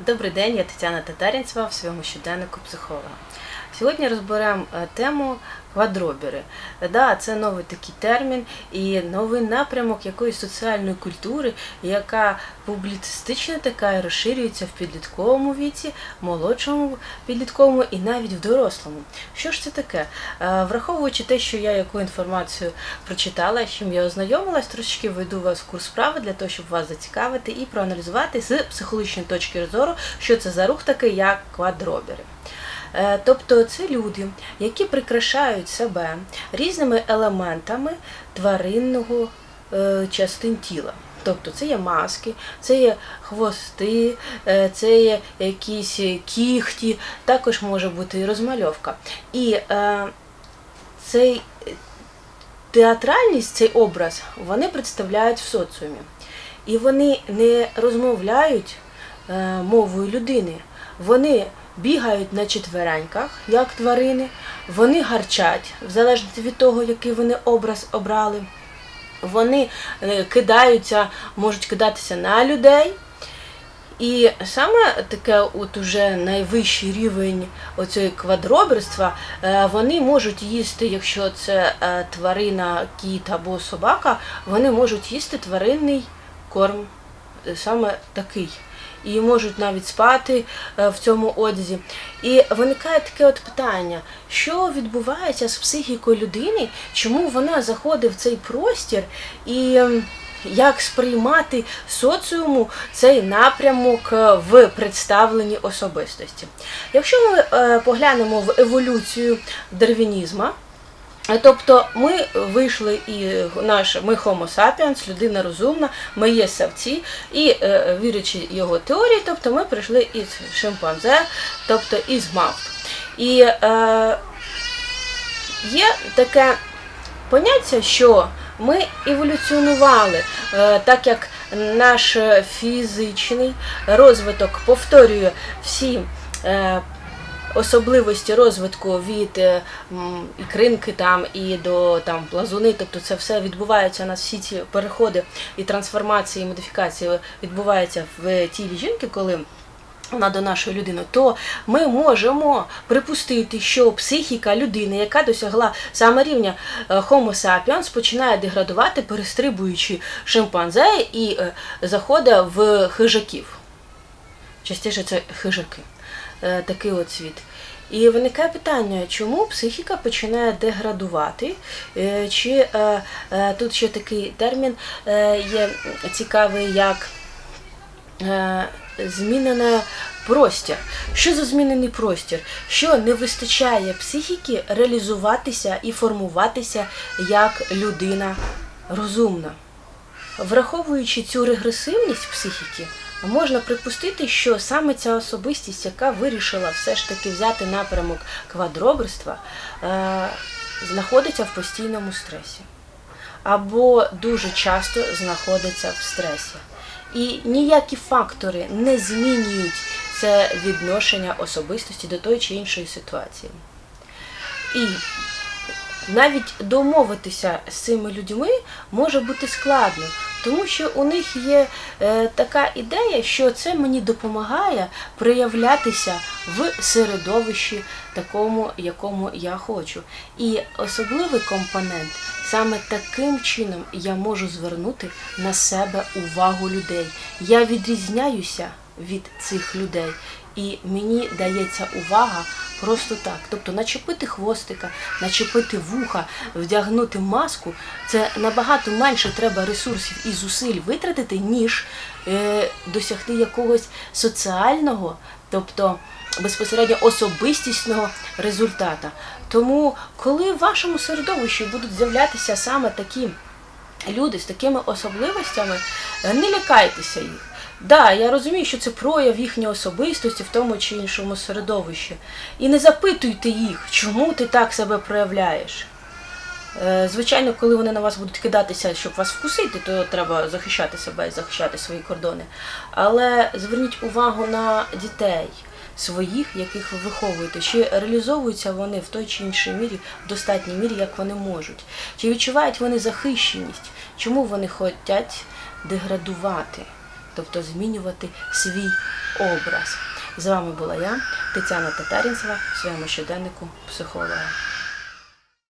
Добрий день, я Тетяна Татарінцева в своєму щоденнику психолога. Сьогодні розберемо е, тему квадробіри. Да, це новий такий термін і новий напрямок якоїсь соціальної культури, яка публіцистична така і розширюється в підлітковому віці, молодшому підлітковому і навіть в дорослому. Що ж це таке? Е, Враховуючи те, що я яку інформацію прочитала, з чим я ознайомилась, трошечки введу вас в курс справи для того, щоб вас зацікавити і проаналізувати з психологічної точки зору, що це за рух такий, як квадробіри. Е, Тобто це люди, які прикрашають себе різними елементами тваринного е, частин тіла. Тобто це є маски, це є хвости, е, це є якісь кіхті, також може бути і розмальовка. І е, цей театральність, цей образ, вони представляють в соціумі. І вони не розмовляють мовою людини. Вони бігають на четвереньках, як тварини, вони гарчать, в залежності від того, який вони образ обрали. Вони е, кидаються, можуть кидатися на людей. І саме таке от уже найвищий рівень оцього квадроберства, е, вони можуть їсти, якщо це е, тварина, кіт або собака, вони можуть їсти тваринний корм, е, саме такий. І можуть навіть спати е, в цьому одязі. І виникає таке от питання, що відбувається з психікою людини, чому вона заходить в цей простір і як сприймати соціуму цей напрямок е, в представленні особистості. Якщо ми е, поглянемо в еволюцію дарвінізма, Тобто ми вийшли і наш ми Homo sapiens, людина розумна, ми є савці, і е, вірячи його теорії, тобто ми прийшли із шимпанзе, тобто із мавп. І е, є таке поняття, що ми еволюціонували, е, так як наш фізичний розвиток повторює всі. Е, особливості розвитку від е, ікринки там і до там плазуни, тобто це все відбувається у нас всі ці переходи і трансформації, і модифікації відбуваються в тілі жінки, коли. Вона до нашої людини, то ми можемо припустити, що психіка людини, яка досягла саме рівня е, Homo sapiens, починає деградувати, перестрибуючи шимпанзе і е, заходить в хижаків. Частіше це хижаки такий от світ. І виникає питання, чому психіка починає деградувати? Е, Чи е, е, тут ще такий термін е, є цікавий, як е, змінений простір. Що за змінений простір? Що не вистачає психіки реалізуватися і формуватися як людина розумна? Враховуючи цю регресивність психіки, можна припустити, що саме ця особистість, яка вирішила все ж таки взяти напрямок квадроберства, е, знаходиться в постійному стресі. Або дуже часто знаходиться в стресі. І ніякі фактори не змінюють це відношення особистості до тої чи іншої ситуації. І навіть домовитися з цими людьми може бути складно, тому що у них є е, така ідея, що це мені допомагає проявлятися в середовищі такому, якому я хочу. І особливий компонент саме таким чином я можу звернути на себе увагу людей. Я відрізняюся від цих людей. І мені дається увага просто так. Тобто начепити хвостика, начепити вуха, вдягнути маску це набагато менше треба ресурсів і зусиль витратити, ніж е, досягти якогось соціального, тобто безпосередньо особистісного результата. Тому, коли в вашому середовищі будуть з'являтися саме такі люди з такими особливостями, не лякайтеся їх. Да, я розумію, що це прояв їхньої особистості в тому чи іншому середовищі. І не запитуйте їх, чому ти так себе проявляєш. Е, Звичайно, коли вони на вас будуть кидатися, щоб вас вкусити, то треба захищати себе і захищати свої кордони. Але зверніть увагу на дітей своїх, яких ви виховуєте, чи реалізовуються вони в той чи іншій мірі, в достатній мірі, як вони можуть. Чи відчувають вони захищеність, чому вони хочуть деградувати? Тобто змінювати свій образ. З вами була я, Тетяна Татарінцева, в своєму щоденнику психолога.